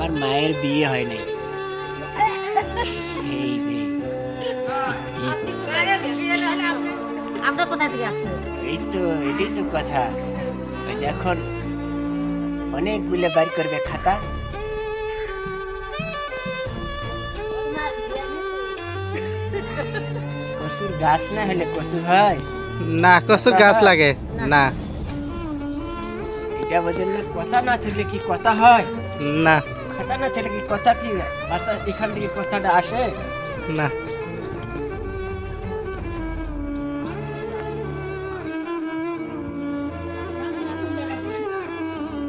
আমার মায়ের বিয়ে হয় নাই। এই আমরা কোথায় থেকে আসছে এই তো এটাই তো কথা। তো যখন অনেকগুলো বার করবে খাতা। কসুর গাছ না হলে কসু হয়? না কচুর গাছ লাগে না। এটা বোঝেন না কথা না থাকলে কি কথা হয়? না। কথা না কি কথা কি এখান থেকে কথাটা আসে না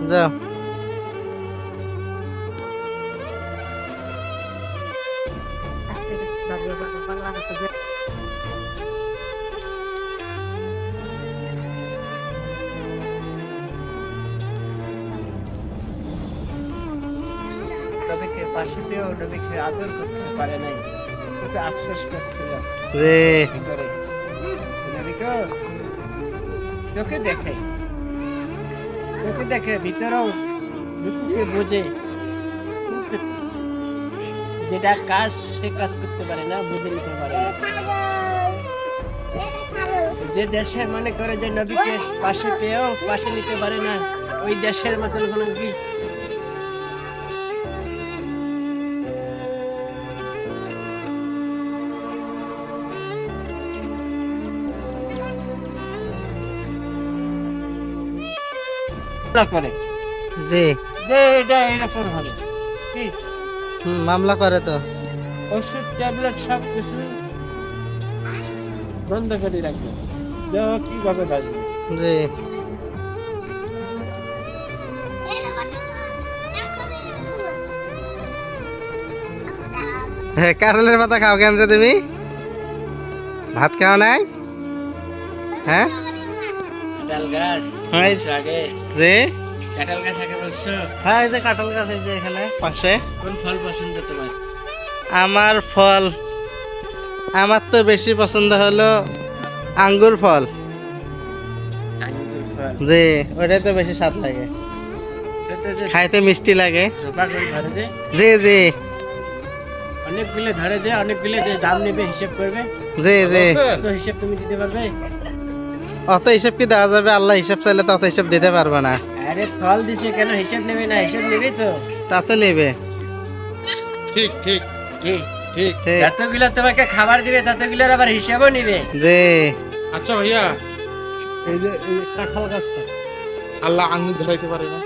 যাও বাংলা ভাষা নবীকে পাশে পেয়েও নবীকে আদর করতে পারে নাই। ওকে আফসোস করছিল ভিতরে। চোখে দেখে। চোখে দেখে ভিতরেও দুঃখকে বোঝে। যেটা কাজ সে কাজ করতে পারে না বুঝে নিতে পারে যে দেশে মনে করে যে নবীকে পাশে পেয়েও পাশে নিতে পারে না ওই দেশের মতন কোনো কি করে? জি। যে এটা এরকম হবে কি? মামলা করে তো। ওষুধ ট্যাবলেট সব কিছু বন্ধ করে রাখবে। দেখো কীভাবে বাঁচবে জি। হ্যাঁ কাঁঠালের পাতা খাও কেন রে তুমি? ভাত খাও নাই? হ্যাঁ? গাছ হ্যাঁ। আগে? জি কাঁঠাল গাছ আগে হ্যাঁ এই যে কাঁঠাল গাছ এই যে এখানে পাশে। কোন ফল পছন্দ তোমার? আমার ফল আমার তো বেশি পছন্দ হলো আঙ্গুর ফল। জি ওটাই তো বেশি স্বাদ লাগে। যে খাইতে মিষ্টি লাগে। জি জি। অনেকগুলো ধরে দে অনেকগুলো যে দাম নেবে হিসেব করবে। জি জি। তো হিসেব তুমি দিতে পারবে? অত হিসাব কি দেওয়া যাবে? আল্লাহ হিসাব চাইলে তো অত হিসাব দিতে পারবে না। আরে ফল দিছে কেন? হিসেব নেবে না? হিসেব নেবে তো। তা তো নেবে। ঠিক ঠিক। কি? ঠিক। ঠিক। যতগুলো তোমাকে খাবার দিবে ততগুলোর আবার হিসাবও নিবে। জি। আচ্ছা ভাইয়া। এই যে এই কাঁঠাল গাছটা। আল্লাহ আঙ্গুর ধরাইতে পারে না।